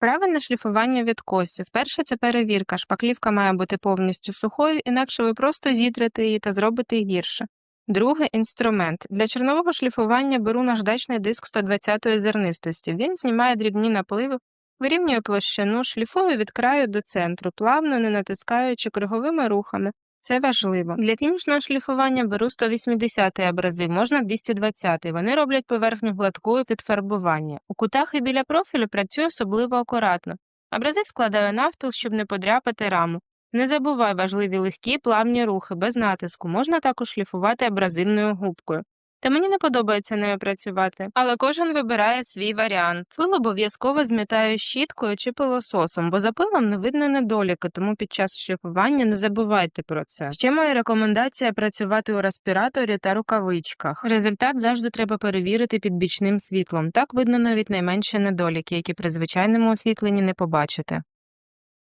Правильне шліфування відкосів. Перше це перевірка. Шпаклівка має бути повністю сухою, інакше ви просто зітрите її та зробите гірше. Друге інструмент. Для чорнового шліфування беру наждачний диск 120-ї зернистості. Він знімає дрібні напливи, вирівнює площину, шліфую від краю до центру, плавно не натискаючи круговими рухами. Це важливо. Для фінішного шліфування беру 180 абразив, можна 220. Вони роблять поверхню гладкою під фарбування. У кутах і біля профілю працюю особливо акуратно. Абразив складаю навпіл, щоб не подряпати раму. Не забувай важливі легкі плавні рухи, без натиску. Можна також шліфувати абразивною губкою. Та мені не подобається нею працювати, але кожен вибирає свій варіант. Пил обов'язково змітаю щіткою чи пилососом, бо за пилом не видно недоліки, тому під час шліфування не забувайте про це. Ще моя рекомендація працювати у респіраторі та рукавичках. Результат завжди треба перевірити під бічним світлом. Так видно навіть найменші недоліки, які при звичайному освітленні не побачите.